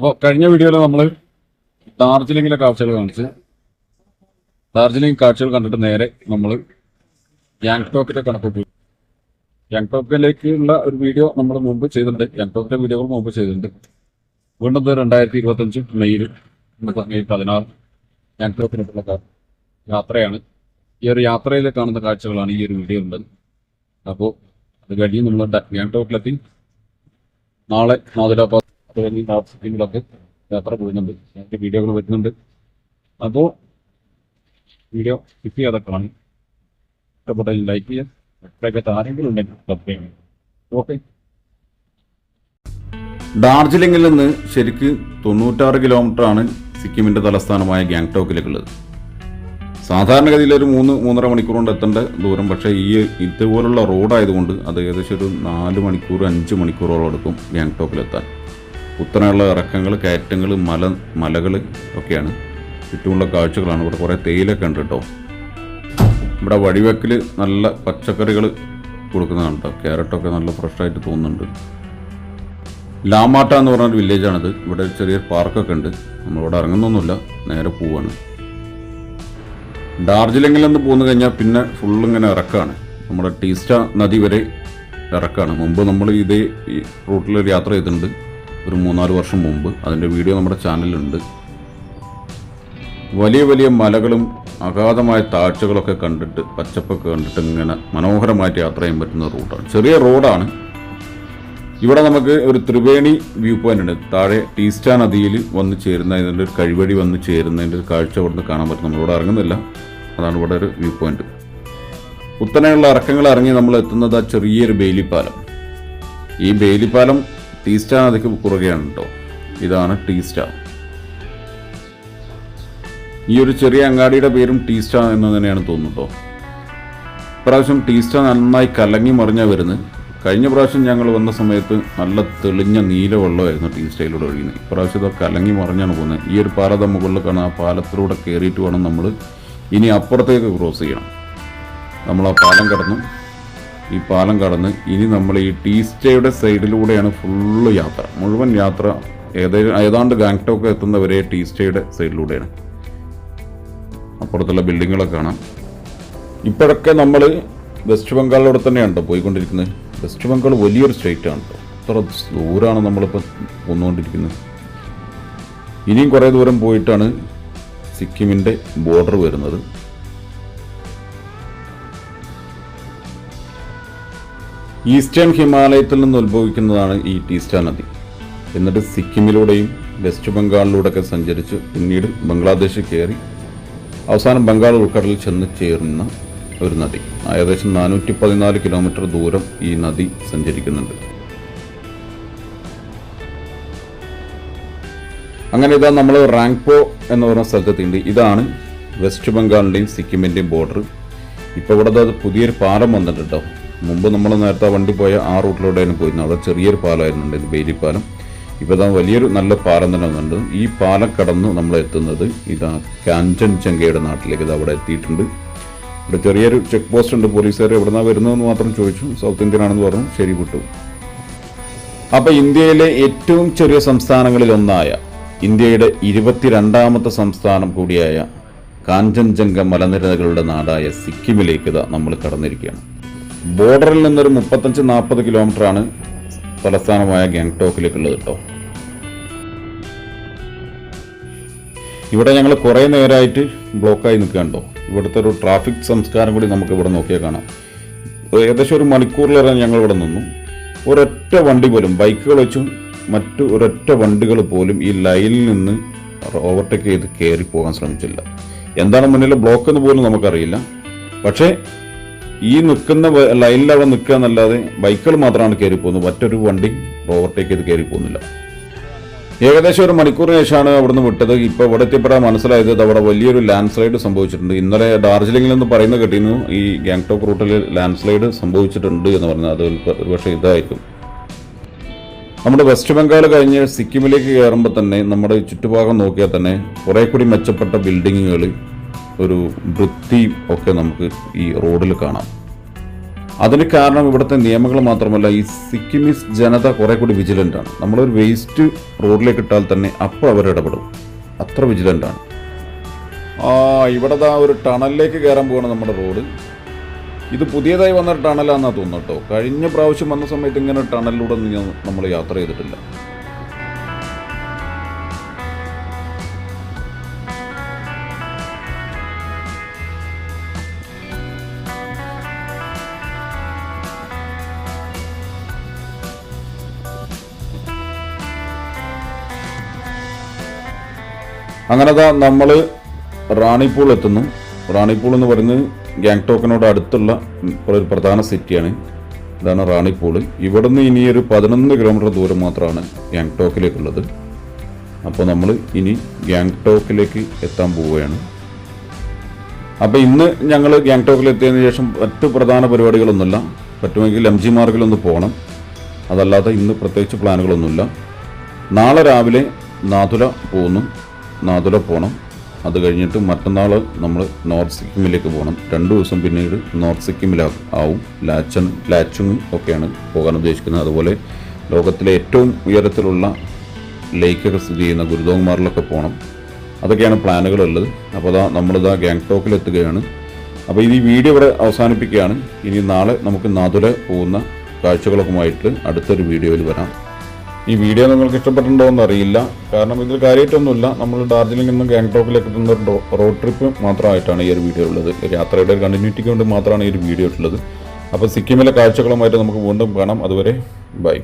അപ്പോൾ കഴിഞ്ഞ വീഡിയോയിൽ നമ്മൾ ഡാർജിലിംഗിലെ കാഴ്ചകൾ കാണിച്ച് ഡാർജിലിംഗ് കാഴ്ചകൾ കണ്ടിട്ട് നേരെ നമ്മൾ യാങ്ടോക്കിന്റെ കണക്ക് പോയി യാങ്ടോക്കിലേക്കുള്ള ഒരു വീഡിയോ നമ്മൾ മുമ്പ് ചെയ്തിട്ടുണ്ട്. യാങ്ടോക്കിന്റെ വീഡിയോകൾ മുമ്പ് ചെയ്തിട്ടുണ്ട്. വീണ്ടും രണ്ടായിരത്തി ഇരുപത്തഞ്ച് മെയ്യിൽ മെയ് പതിനാറ് യാങ്ടോക്കിനുള്ള ക- യാത്രയാണ്. ഈ ഒരു യാത്രയിൽ കാണുന്ന കാഴ്ചകളാണ് ഈ ഒരു വീഡിയോ ഉള്ളത്. അപ്പോൾ അത് കഴിഞ്ഞ് നമ്മൾ യാങ്ടോക്കിലെത്തി നാളെ നാദിലാബാദ് അത് കഴിഞ്ഞ് ഡാർജിലിംഗിലൊക്കെ യാത്ര പോകുന്നുണ്ട്. ഞങ്ങൾക്ക് വീഡിയോകൾ വരുന്നുണ്ട്. അപ്പോൾ വീഡിയോ സ്കിപ്പ് ചെയ്യാതെ കാണും. ഇഷ്ടപ്പെട്ടെങ്കിൽ ലൈക്ക് ചെയ്യാം സബ്സ്ക്രൈബ് ആരെങ്കിലും ഉണ്ടെങ്കിൽ സബ്സ്ക്രൈബ് ചെയ്യാം ഓക്കെ ഡാർജിലിംഗിൽ നിന്ന് ശരിക്ക് തൊണ്ണൂറ്റാറ് കിലോമീറ്റർ ആണ് സിക്കിമിന്റെ തലസ്ഥാനമായ ഗാങ്ടോക്കിലേക്കുള്ളത് സാധാരണഗതിയിൽ ഒരു മൂന്ന് മൂന്നര മണിക്കൂർ കൊണ്ട് എത്തേണ്ട ദൂരം പക്ഷേ ഈ ഇതുപോലുള്ള റോഡായതുകൊണ്ട് അത് ഏകദേശം ഒരു നാല് മണിക്കൂർ അഞ്ച് മണിക്കൂറോളം എടുക്കും ഗാങ്ടോക്കിലെത്താൻ കുത്തനെയുള്ള ഇറക്കങ്ങൾ കയറ്റങ്ങൾ മല മലകൾ ഒക്കെയാണ്. ചുറ്റുമുള്ള കാഴ്ചകളാണ്. ഇവിടെ കുറേ തേയിലൊക്കെ ഉണ്ട് കേട്ടോ. ഇവിടെ വഴിവെക്കിൽ നല്ല പച്ചക്കറികൾ കൊടുക്കുന്നതാണ് കേട്ടോ. ക്യാരറ്റൊക്കെ നല്ല ഫ്രഷായിട്ട് തോന്നുന്നുണ്ട്. ലാമാട്ട എന്ന് പറഞ്ഞൊരു വില്ലേജാണിത്. ഇവിടെ ചെറിയൊരു പാർക്കൊക്കെ ഉണ്ട്. നമ്മളിവിടെ ഇറങ്ങുന്നൊന്നുമില്ല. നേരെ പോവാണ്. ഡാർജിലിംഗിൽ നിന്ന് പോന്നു കഴിഞ്ഞാൽ പിന്നെ ഫുൾ ഇങ്ങനെ ഇറക്കാണ്. നമ്മുടെ ടീസ്റ്റ നദി വരെ ഇറക്കാണ്. മുമ്പ് നമ്മൾ ഇതേ റൂട്ടിൽ യാത്ര ചെയ്തിട്ടുണ്ട്. ഒരു മൂന്നാൽ വർഷം മുമ്പ് അതിന്റെ വീഡിയോ നമ്മുടെ ചാനലിലുണ്ട്. വലിയ വലിയ മലകളും അഗാധമായ താഴ്ചകളൊക്കെ കണ്ടിട്ട് പച്ചപ്പൊക്കെ കണ്ടിട്ട് ഇങ്ങനെ മനോഹരമായിട്ട് യാത്ര ചെയ്യാൻ പറ്റുന്ന റൂട്ടാണ്. ചെറിയ റോഡാണ്. ഇവിടെ നമുക്ക് ഒരു ത്രിവേണി വ്യൂ പോയിന്റ് ഉണ്ട്. താഴെ ടീസ്റ്റാ നദിയിൽ വന്ന് ചേരുന്ന ഇതിന്റെ ഒരു കഴിവഴി വന്ന് ചേരുന്നതിന്റെ ഒരു കാഴ്ച ഇവിടുന്ന് കാണാൻ പറ്റും. നമ്മളിവിടെ ഇറങ്ങുന്നില്ല. അതാണ് ഇവിടെ ഒരു വ്യൂ പോയിന്റ് കുത്തനെയുള്ള ഇറക്കങ്ങൾ ഇറങ്ങി നമ്മൾ എത്തുന്നത് ആ ചെറിയൊരു ബേലിപ്പാലം. ഈ ബേലിപ്പാലം ടീസ്റ്റ നദിക്ക് കുറുകയാണ് കേട്ടോ ഇതാണ് ടീ സ്റ്റാർ ഈ ഒരു ചെറിയ അങ്ങാടിയുടെ പേരും ടീ സ്റ്റാർ എന്ന് തന്നെയാണ് തോന്നുന്നു കേട്ടോ ഇപ്രാവശ്യം സ്റ്റാർ നന്നായി കലങ്ങി മറിഞ്ഞാ വരുന്നത്. കഴിഞ്ഞ പ്രാവശ്യം ഞങ്ങൾ വന്ന സമയത്ത് നല്ല തെളിഞ്ഞ നീല വെള്ളമായിരുന്നു ടീസ്റ്റയിലൂടെ ഒഴുകുന്നത്. ഇപ്രാവശ്യം ഇതൊക്കെ കലങ്ങി മറിഞ്ഞാണ് പോകുന്നത്. ഈ ഒരു പാലത്തെ മുകളിൽ ആ പാലത്തിലൂടെ കയറിയിട്ട് വേണം നമ്മൾ ഇനി അപ്പുറത്തേക്ക് ക്രോസ് ചെയ്യണം. നമ്മൾ ആ പാലം കടന്നു. ഈ പാലം കടന്ന് ഇനി നമ്മൾ ഈ ടീസ്റ്റയുടെ സൈഡിലൂടെയാണ് ഫുള്ള് യാത്ര. മുഴുവൻ യാത്ര ഏതേ ഏതാണ്ട് ഗാങ്ടോക്ക് എത്തുന്നവരെ ടീസ്റ്റയുടെ സൈഡിലൂടെയാണ്. അപ്പുറത്തുള്ള ബിൽഡിങ്ങുകളൊക്കെ കാണാം. ഇപ്പോഴൊക്കെ നമ്മൾ വെസ്റ്റ് ബംഗാളിലൂടെ തന്നെയാണ് പോയിക്കൊണ്ടിരിക്കുന്നത്? വെസ്റ്റ് ബംഗാൾ വലിയൊരു സ്റ്റേറ്റാണ് അത്ര ദൂരമാണ് നമ്മളിപ്പോൾ പോന്നുകൊണ്ടിരിക്കുന്നത്. ഇനിയും കുറേ ദൂരം പോയിട്ടാണ് സിക്കിമിന്റെ ബോർഡർ വരുന്നത്. ഈസ്റ്റേൺ ഹിമാലയത്തിൽ നിന്ന് ഉത്ഭവിക്കുന്നതാണ് ഈ ടീസ്റ്റ നദി. എന്നിട്ട് സിക്കിമിലൂടെയും വെസ്റ്റ് ബംഗാളിലൂടെയൊക്കെ സഞ്ചരിച്ച് പിന്നീട് ബംഗ്ലാദേശ് കയറി അവസാനം ബംഗാൾ ഉൾക്കടലിൽ ചെന്ന് ചേരുന്ന ഒരു നദി. ഏകദേശം നാനൂറ്റി പതിനാല് കിലോമീറ്റർ ദൂരം ഈ നദി സഞ്ചരിക്കുന്നുണ്ട്. അങ്ങനെ ഇതാ നമ്മൾ റാങ്പോ എന്ന് പറയുന്ന സ്ഥലത്തെത്തിയിട്ടുണ്ട്. ഇതാണ് വെസ്റ്റ് ബംഗാളിന്റെയും സിക്കിമിന്റെയും ബോർഡർ ഇപ്പോൾ ഇവിടെ അത് പുതിയൊരു പാലം വന്നിട്ടുണ്ടോ മുമ്പ് നമ്മൾ നേരത്തെ വണ്ടി പോയ ആ റൂട്ടിലൂടെയാണ് പോയിരുന്നത്. അവിടെ ചെറിയൊരു പാലമായിരുന്നു ഇത് ബേലിപ്പാലം ഇപ്പോൾ ഇതാ വലിയൊരു നല്ല പാലം തന്നെ വന്നിട്ടുണ്ട്. ഈ പാലം കടന്ന് നമ്മൾ എത്തുന്നത് ഇതാ കാഞ്ചൻ ചെങ്കയുടെ നാട്ടിലേക്ക്. ഇത് അവിടെ എത്തിയിട്ടുണ്ട്. ഇവിടെ ചെറിയൊരു ചെക്ക് പോസ്റ്റ് ഉണ്ട്. പോലീസുകാർ എവിടെ നിന്നാണ് വരുന്നതെന്ന് മാത്രം ചോദിച്ചു. സൗത്ത് ഇന്ത്യൻ ആണെന്ന് പറഞ്ഞു. ശരി വിട്ടു. അപ്പോൾ ഇന്ത്യയിലെ ഏറ്റവും ചെറിയ സംസ്ഥാനങ്ങളിലൊന്നായ ഇന്ത്യയുടെ ഇരുപത്തിരണ്ടാമത്തെ സംസ്ഥാനം കൂടിയായ കാഞ്ചൻജംഗ മലനിരകളുടെ നാടായ സിക്കിമിലേക്ക് നമ്മൾ കടന്നിരിക്കുകയാണ്. ബോർഡറിൽ നിന്നൊരു മുപ്പത്തഞ്ച് നാൽപ്പത് കിലോമീറ്റർ ആണ് തലസ്ഥാനമായ ഗാങ്ടോക്കിലേക്കുള്ളത് കേട്ടോ. ഇവിടെ ഞങ്ങൾ കുറേ നേരമായിട്ട് ബ്ലോക്കായി നിൽക്കുകയുണ്ടോ ഇവിടുത്തെ ഒരു ട്രാഫിക് സംസ്കാരം കൂടി നമുക്ക് ഇവിടെ നോക്കിയാൽ കാണാം. ഏകദേശം ഒരു മണിക്കൂറിലേറെ ഞങ്ങൾ ഇവിടെ നിന്നു. ഒരൊറ്റ വണ്ടി പോലും ബൈക്കുകൾ വെച്ചും മറ്റു ഒരൊറ്റ വണ്ടികൾ പോലും ഈ ലൈനിൽ നിന്ന് ഓവർടേക്ക് ചെയ്ത് കയറി പോകാൻ ശ്രമിച്ചില്ല. എന്താണ് മുന്നിൽ ബ്ലോക്ക് എന്ന് പോലും നമുക്കറിയില്ല. പക്ഷേ ഈ നിൽക്കുന്ന ലൈനിൽ അവിടെ നിൽക്കുക എന്നല്ലാതെ ബൈക്കുകൾ മാത്രമാണ് കയറി പോകുന്നത്. മറ്റൊരു വണ്ടി ഓവർടേക്ക് ചെയ്ത് കയറി പോകുന്നില്ല. ഏകദേശം ഒരു മണിക്കൂറിന് ശേഷമാണ് അവിടുന്ന് വിട്ടത്. ഇപ്പോൾ ഇവിടെ എത്തിയപ്പോഴാണ് മനസ്സിലായത് അവിടെ വലിയൊരു ലാൻഡ് സ്ലൈഡ് സംഭവിച്ചിട്ടുണ്ട്. ഇന്നലെ ഡാർജിലിംഗിൽ നിന്ന് പറയുന്ന കേട്ടിരുന്നു ഈ ഗാങ്ടോക്ക് റൂട്ടിൽ ലാൻഡ് സ്ലൈഡ് സംഭവിച്ചിട്ടുണ്ട് എന്ന് പറഞ്ഞത് അത് ഒരുപക്ഷെ ഇതായിരിക്കും. നമ്മുടെ വെസ്റ്റ് ബംഗാൾ കഴിഞ്ഞ് സിക്കിമിലേക്ക് കയറുമ്പോൾ തന്നെ നമ്മുടെ ചുറ്റുഭാഗം നോക്കിയാൽ തന്നെ കുറേ കൂടി മെച്ചപ്പെട്ട ബിൽഡിങ്ങുകൾ ഒരു വൃത്തി ഒക്കെ നമുക്ക് ഈ റോഡിൽ കാണാം. അതിന് കാരണം ഇവിടുത്തെ നിയമങ്ങൾ മാത്രമല്ല ഈ സിക്കിമീസ് ജനത കുറെ കൂടി വിജിലന്റ് ആണ്. നമ്മളൊരു വേസ്റ്റ് റോഡിലേക്ക് ഇട്ടാൽ തന്നെ അപ്പോൾ അവർ ഇടപെടും. അത്ര വിജിലന്റ് ആണ്. ആ ഇവിടെ ഒരു ടണലിലേക്ക് കയറാൻ പോവാണ് നമ്മുടെ റോഡ്. ഇത് പുതിയതായി വന്ന ടണലാണെന്നാണ് തോന്നുന്നു കേട്ടോ. കഴിഞ്ഞ പ്രാവശ്യം വന്ന സമയത്ത് ഇങ്ങനെ ടണലിലൂടെ നമ്മൾ യാത്ര ചെയ്തിട്ടില്ല. അങ്ങനെ അതാ നമ്മൾ റാണിപ്പൂൾ എത്തുന്നു. റാണിപ്പൂൾ എന്ന് പറയുന്നത് ഗാങ്ടോക്കിനോട് അടുത്തുള്ള ഒരു പ്രധാന സിറ്റിയാണ്. ഇതാണ് റാണിപ്പൂൾ ഇവിടുന്ന് ഇനി ഒരു പതിനൊന്ന് കിലോമീറ്റർ ദൂരം മാത്രമാണ് ഗാങ്ടോക്കിലേക്കുള്ളത് അപ്പോൾ നമ്മൾ ഇനി ഗാങ്ടോക്കിലേക്ക് എത്താൻ പോവുകയാണ്. അപ്പോൾ ഇന്ന് ഞങ്ങൾ ഗാങ്ടോക്കിൽ എത്തിയതിനു ശേഷം മറ്റു പ്രധാന പരിപാടികളൊന്നുമില്ല. പറ്റുമെങ്കിൽ എം ജി മാർഗിലൊന്ന് പോകണം. അതല്ലാതെ ഇന്ന് പ്രത്യേകിച്ച് പ്ലാനുകളൊന്നുമില്ല. നാളെ രാവിലെ നാതുല പോകുന്നു. നാതുല പോകണം അത് കഴിഞ്ഞിട്ട് മറ്റന്നാൾ നമ്മൾ നോർത്ത് സിക്കിമിലേക്ക് പോകണം രണ്ട് ദിവസം പിന്നീട് നോർത്ത് സിക്കിമിലാ ആവും. ലാച്ചൻ ലാച്ചുങ്ങും ഒക്കെയാണ് പോകാൻ ഉദ്ദേശിക്കുന്നത്. അതുപോലെ ലോകത്തിലെ ഏറ്റവും ഉയരത്തിലുള്ള ലേക്കൊക്കെ സ്ഥിതി ചെയ്യുന്ന ഗുരുദോങ്മാറിലൊക്കെ പോകണം അതൊക്കെയാണ് പ്ലാനുകളുള്ളത്. അപ്പോൾ അതാ നമ്മളിതാ ഗാങ്ടോക്കിൽ എത്തുകയാണ് അപ്പോൾ ഈ വീഡിയോ ഇവിടെ അവസാനിപ്പിക്കുകയാണ്. ഇനി നാളെ നമുക്ക് നാതുല പോകുന്ന കാഴ്ചകളൊക്കെയുമായിട്ട് അടുത്തൊരു വീഡിയോയിൽ വരാം. ഈ വീഡിയോ നിങ്ങൾക്ക് ഇഷ്ടപ്പെട്ടിട്ടുണ്ടോ എന്ന് അറിയില്ല. കാരണം ഇതിൽ കാര്യമായിട്ടൊന്നുമില്ല. നമ്മൾ ഡാർജിലിംഗിൽ നിന്ന് ഗാങ്ടോക്കിലേക്ക് എത്തുന്ന റോഡ് ട്രിപ്പ് മാത്രമായിട്ടാണ് ഈ ഒരു വീഡിയോ ഉള്ളത്. യാത്രയുടെ ഒരു കണ്ടിന്യൂറ്റിക്ക് വേണ്ടി മാത്രമാണ് ഈ ഒരു വീഡിയോ ഉള്ളത് അപ്പോൾ സിക്കിമിലെ കാഴ്ചകളുമായിട്ട് നമുക്ക് വീണ്ടും കാണാം. അതുവരെ ബൈ.